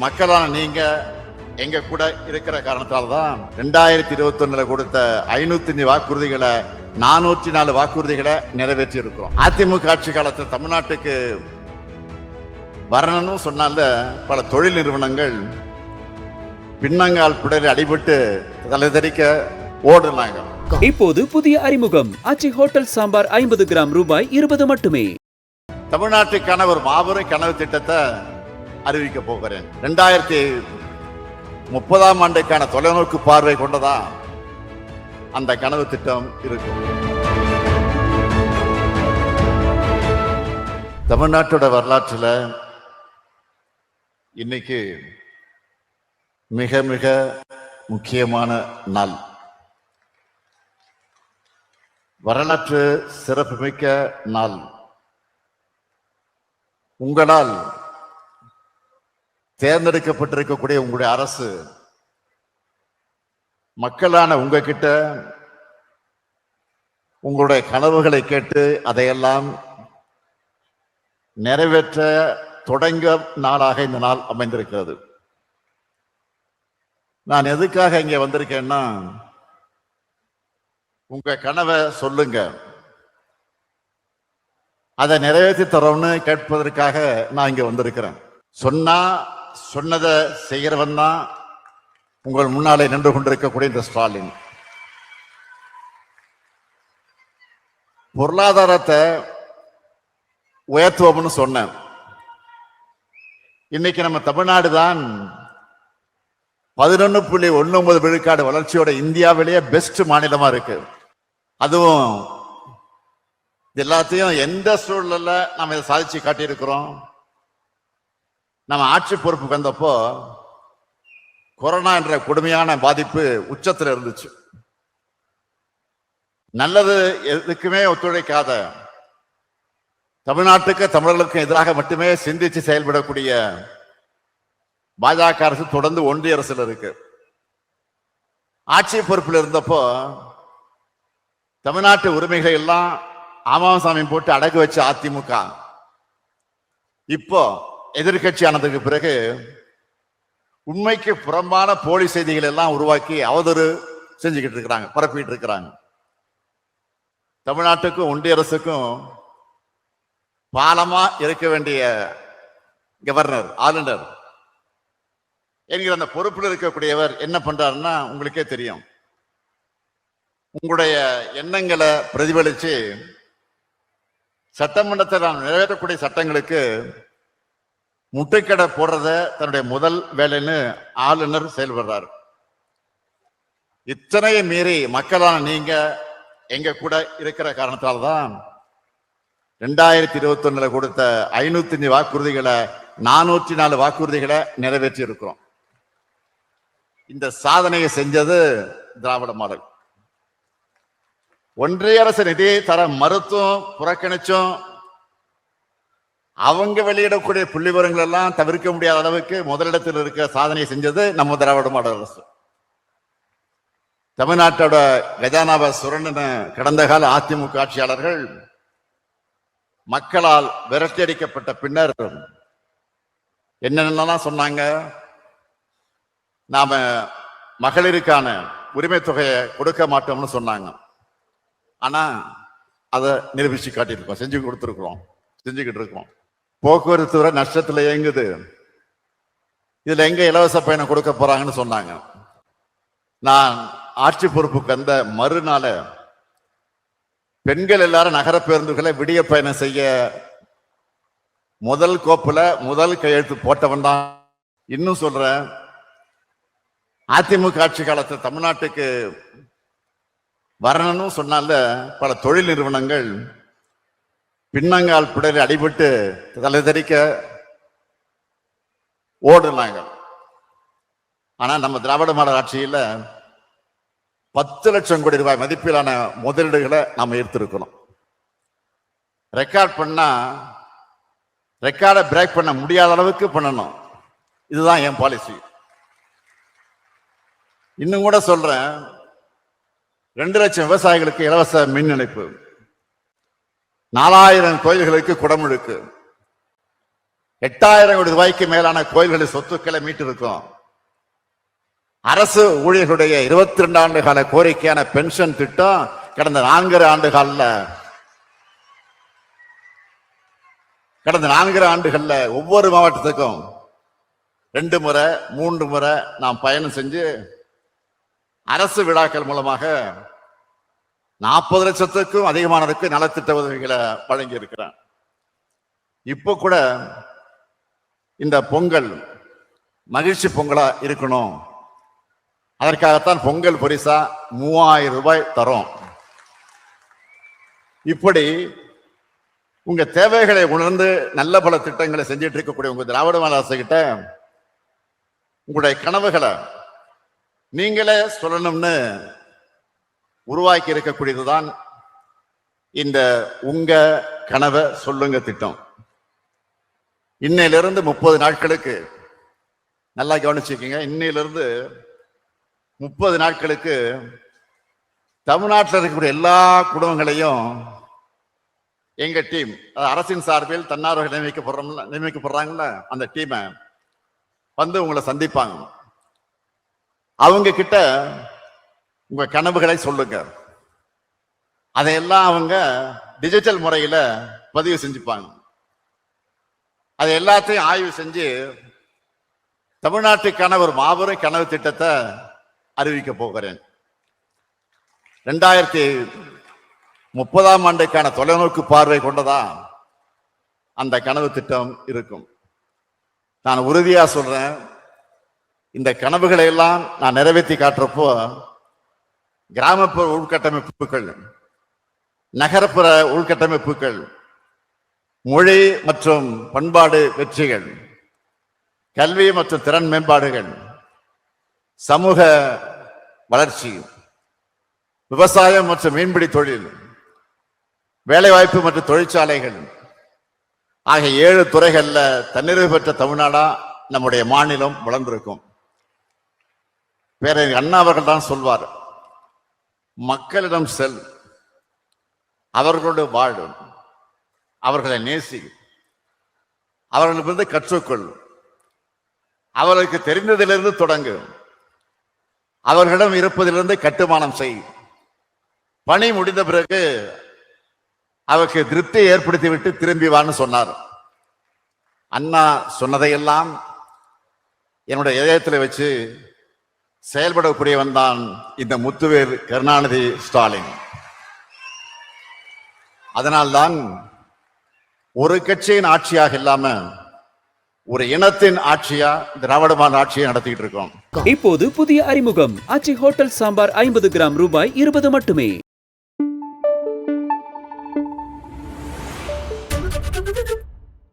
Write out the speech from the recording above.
மக்களான நீங்க எங்க கூட இருக்கிற காரணத்தால தான் ரெண்டாயிரத்தி இருபத்தி ஒண்ணுல கொடுத்த ஐநூத்தி அஞ்சு வாக்குறுதிகளை நானூற்றி நாலு வாக்குறுதிகளை நிறைவேற்றி இருக்கிறோம் அதிமுக ஆட்சி காலத்தில் தமிழ்நாட்டுக்கு வரணும்னு சொன்னால பல தொழில் நிறுவனங்கள் பின்னங்கால் பிடரில் அடிபட்டு தலைதறிக்க ஓடுனாங்க. இப்போது புதிய அறிமுகம். ஆச்சி ஹோட்டல் சாம்பார் ஐம்பது கிராம் ரூபாய் இருபது மட்டுமே. தமிழ்நாட்டுக்கான ஒரு மாபெரும் கனவு திட்டத்தை அறிவிக்க போகிறேன். ரெண்டாயிரத்தி முப்பதாம் ஆண்டுக்கான தொலைநோக்கு பார்வை கொண்டதா? அந்த கனவு திட்டம் இருக்கும். தமிழ்நாட்டோட வரலாற்றில் இன்னைக்கு மிக மிக முக்கியமான நாள். வரலாற்று சிறப்புமிக்க நாள். உங்களால் தேர்ந்தெடுக்கப்பட்டிருக்கக்கூடிய உங்களுடைய அரசு மக்களான உங்ககிட்ட உங்களுடைய கனவுகளை கேட்டு அதையெல்லாம் நிறைவேற்ற தொடங்க நாளாக இந்த நாள் அமைந்திருக்கிறது. நான் எதுக்காக இங்கே வந்திருக்கேன்னா உங்க கனவை சொல்லுங்க. அதை நிறைவேற்றி தரோம்னு கேட்பதற்காக நான் இங்கே வந்திருக்கிறேன். சொன்னா சொன்னதை செய்கிறவன் தான் உங்கள் முன்னாலே நின்று கொண்டிருக்கக்கூடிய இந்த ஸ்டாலின். பொருளாதாரத்தை உயர்த்துவோம்னு சொன்னேன். இன்னைக்கு நம்ம தமிழ்நாடு தான் பதினொன்னு புள்ளி ஒன்று ஒன்பது விழுக்காடு வளர்ச்சியோட இந்தியாவிலேயே பெஸ்ட் மாநிலமா இருக்கு. அதுவும் எல்லாத்தையும் எந்த சூழல்ல நம்ம இதை சாதிச்சு காட்டியிருக்கிறோம்? நம்ம ஆட்சி பொறுப்புக்கு வந்தப்போ கொரோனா என்ற கொடுமையான பாதிப்பு உச்சத்தில் இருந்துச்சு. நல்லது எதுக்குமே ஒத்துழைக்காத தமிழ்நாட்டுக்கு தமிழர்களுக்கும் எதிராக மட்டுமே சிந்திச்சு செயல்படக்கூடிய பாஜக அரசு தொடர்ந்து ஒன்றிய அரசில் இருக்கு. ஆட்சி பொறுப்பில் இருந்தப்போ தமிழ்நாட்டு உரிமைகளை எல்லாம் ஆமாசாமி போட்டு அடகு வச்ச அதிமுக. இப்போ எதிர்கட்சி ஆனதுக்கு பிறகு உண்மைக்கு புறம்பான போலி செய்திகள் எல்லாம் உருவாக்கி அவதூறு செஞ்சுக்கிட்டு இருக்கிறாங்க பரப்பிட்டு இருக்கிறாங்க. தமிழ்நாட்டுக்கும் ஒன்றிய அரசுக்கும் பாலமா இருக்க வேண்டிய கவர்னர் ஆளுநர் என்கிற அந்த பொறுப்பில் இருக்கக்கூடியவர் என்ன பண்றாருன்னா உங்களுக்கே தெரியும். உங்களுடைய எண்ணங்களை பிரதிபலிச்சு சட்டமன்றத்தில் நாம் நிறைவேற்றக்கூடிய சட்டங்களுக்கு முட்டைக்கடை போடுறத தன்னுடைய முதல் வேலைன்னு ஆளுநர் செயல்படுறார். இத்தனையை மீறி மக்களான நீங்க எங்க கூட இருக்கிற காரணத்தால தான் ரெண்டாயிரத்தி இருபத்தி ஒண்ணுல கொடுத்த ஐநூத்தி அஞ்சு வாக்குறுதிகளை நானூற்றி நாலு வாக்குறுதிகளை நிறைவேற்றி இருக்கிறோம் இந்த சாதனையை செஞ்சது திராவிட மாடல். ஒன்றிய அரசு நிதியை தர மறுத்தும் புறக்கணிச்சும் அவங்க வெளியிடக்கூடிய புள்ளி விவரங்கள் எல்லாம் தவிர்க்க முடியாத அளவுக்கு முதலிடத்தில் இருக்க சாதனையை செஞ்சது நம்ம திராவிட மாடல் அரசு. தமிழ்நாட்டோட கஜானாவை சுரண்டின கடந்த கால அதிமுக ஆட்சியாளர்கள் மக்களால் விரட்டியடிக்கப்பட்ட பின்னர் என்னென்னலாம் சொன்னாங்க? நாம மகளிருக்கான உரிமை தொகையை கொடுக்க மாட்டோம்னு சொன்னாங்க. ஆனா அதை நிரூபிச்சு காட்டியிருக்கோம் செஞ்சு கொடுத்துருக்குறோம் செஞ்சுக்கிட்டு இருக்கோம். போக்குவரத்து துறை நஷ்டத்துல இயங்குது. இதுல எங்க இலவச பயணம் கொடுக்க போறாங்கன்னு சொன்னாங்க. நான் ஆட்சி பொறுப்புக்கு வந்த மறுநாள பெண்கள் எல்லாரும் நகர பேருந்துகளை விடிய பயணம் செய்ய முதல் கோப்புல முதல் கையெழுத்து போட்டவன் தான். இன்னும் சொல்றேன் அதிமுக ஆட்சி காலத்தில் தமிழ்நாட்டுக்கு வரணும்னு சொன்னால பல தொழில் நிறுவனங்கள் பின்னங்கால் பிடரி அடிபட்டு தலைதறிக்க ஓடுனாங்க. ஆனால் நம்ம திராவிட மாடல் ஆட்சியில் பத்து லட்சம் கோடி ரூபாய் மதிப்பிலான முதலீடுகளை நாம் ஈர்த்திருக்கணும். ரெக்கார்ட் பண்ணால் ரெக்கார்டை பிரேக் பண்ண முடியாத அளவுக்கு பண்ணணும். இதுதான் என் பாலிசி இன்னும் கூட சொல்கிறேன் ரெண்டு லட்சம் விவசாயிகளுக்கு இலவச மின் இணைப்பு. நாலாயிரம் கோயில்களுக்கு குடமுழுக்கு. எட்டாயிரம் கோடி ரூபாய்க்கு மேலான கோயில்களின் சொத்துக்களை மீட்டிருக்கோம். அரசு ஊழியர்களுடைய இருபத்தி ரெண்டு ஆண்டு கால கோரிக்கையான பென்ஷன் திட்டம் கடந்த நான்கரை ஆண்டு காலில் கடந்த நான்கரை ஆண்டுகள்ல ஒவ்வொரு மாவட்டத்துக்கும் ரெண்டு முறை மூன்று முறை நாம் பயணம் செஞ்சு அரசு விழாக்கள் மூலமாக நாற்பது லட்சத்துக்கும் அதிகமானதுக்கு நலத்திட்ட உதவிகளை வழங்கி இருக்கிறேன் இப்போ கூட இந்த பொங்கல் மகிழ்ச்சி பொங்கலா இருக்கணும். அதற்காகத்தான் பொங்கல் பரிசா மூவாயிரம் ரூபாய் தரும். இப்படி உங்க தேவைகளை உணர்ந்து நல்ல பல திட்டங்களை செஞ்சிட்டு இருக்கக்கூடிய உங்க திராவிட மாநில அரசு கிட்ட உங்களுடைய கனவுகளை நீங்களே சொல்லணும்னு உருவாக்கி இருக்கக்கூடியதுதான் இந்த உங்க கனவை சொல்லுங்க திட்டம். இன்னையிலிருந்து முப்பது நாட்களுக்கு நல்லா கவனிச்சுக்கோங்க இன்னையிலிருந்து முப்பது நாட்களுக்கு தமிழ்நாட்டில் இருக்கக்கூடிய எல்லா குடும்பங்களையும் எங்க டீம் அரசின் சார்பில் தன்னார்வர்கள் நியமிக்கப்படுறோம்ல நியமிக்கப்படுறாங்கல்ல அந்த டீமை வந்து உங்களை சந்திப்பாங்க. அவங்க கிட்ட உங்க கனவுகளை சொல்லுங்க. அதையெல்லாம் அவங்க டிஜிட்டல் முறையில பதிவு செஞ்சுப்பாங்க. அதை எல்லாத்தையும் ஆய்வு செஞ்சு தமிழ்நாட்டுக்கான ஒரு மாபெரும் கனவு திட்டத்தை அறிவிக்க போகிறேன். ரெண்டாயிரத்தி முப்பதாம் ஆண்டுக்கான தொலைநோக்கு பார்வை கொண்டதா அந்த கனவு திட்டம் இருக்கும். நான் உறுதியாக சொல்றேன் இந்த கனவுகளை எல்லாம் நான் நிறைவேற்றி காட்டுறப்போ கிராமப்புற உள்கட்டமைப்புகள் நகரப்புற உள்கட்டமைப்புகள் மொழி மற்றும் பண்பாடு வெற்றிகள் கல்வி மற்றும் திறன் மேம்பாடுகள் சமூக வளர்ச்சி விவசாயம் மற்றும் மீன்பிடி தொழில் வேலைவாய்ப்பு மற்றும் தொழிற்சாலைகள் ஆகிய ஏழு துறைகளில் தன்னிறைவு பெற்ற தமிழ்நாடா நம்முடைய மாநிலம் வளர்ந்திருக்கும். பேரறிஞர் அண்ணா அவர்கள் தான் சொல்வார் மக்களிடம் செல். அவர்களோடு வாழும் அவர்களை நேசி. அவர்களிடமிருந்து கற்றுக்கொள். அவர்களுக்கு தெரிந்ததிலிருந்து தொடங்கு. அவர்களிடம் இருப்பதிலிருந்து கட்டுமானம் செய். பணி முடிந்த பிறகு அவருக்கு திருப்தி ஏற்படுத்திவிட்டு திரும்பி வான்னு சொன்னார். அண்ணா சொன்னதையெல்லாம் என்னுடைய இதயத்தில் வச்சு செயல்படக்கூடியவன் தான் இந்த முத்துவேர் கருணாநிதி ஸ்டாலின். அதனால்தான் ஒரு கட்சியின் ஆட்சியாக இல்லாம ஒரு இனத்தின் ஆட்சியா திராவிடமான ஆட்சியை நடத்திட்டு இருக்கோம். இப்போது புதிய அறிமுகம். ஆச்சி ஹோட்டல் சாம்பார் ஐம்பது கிராம் ரூபாய் இருபது மட்டுமே.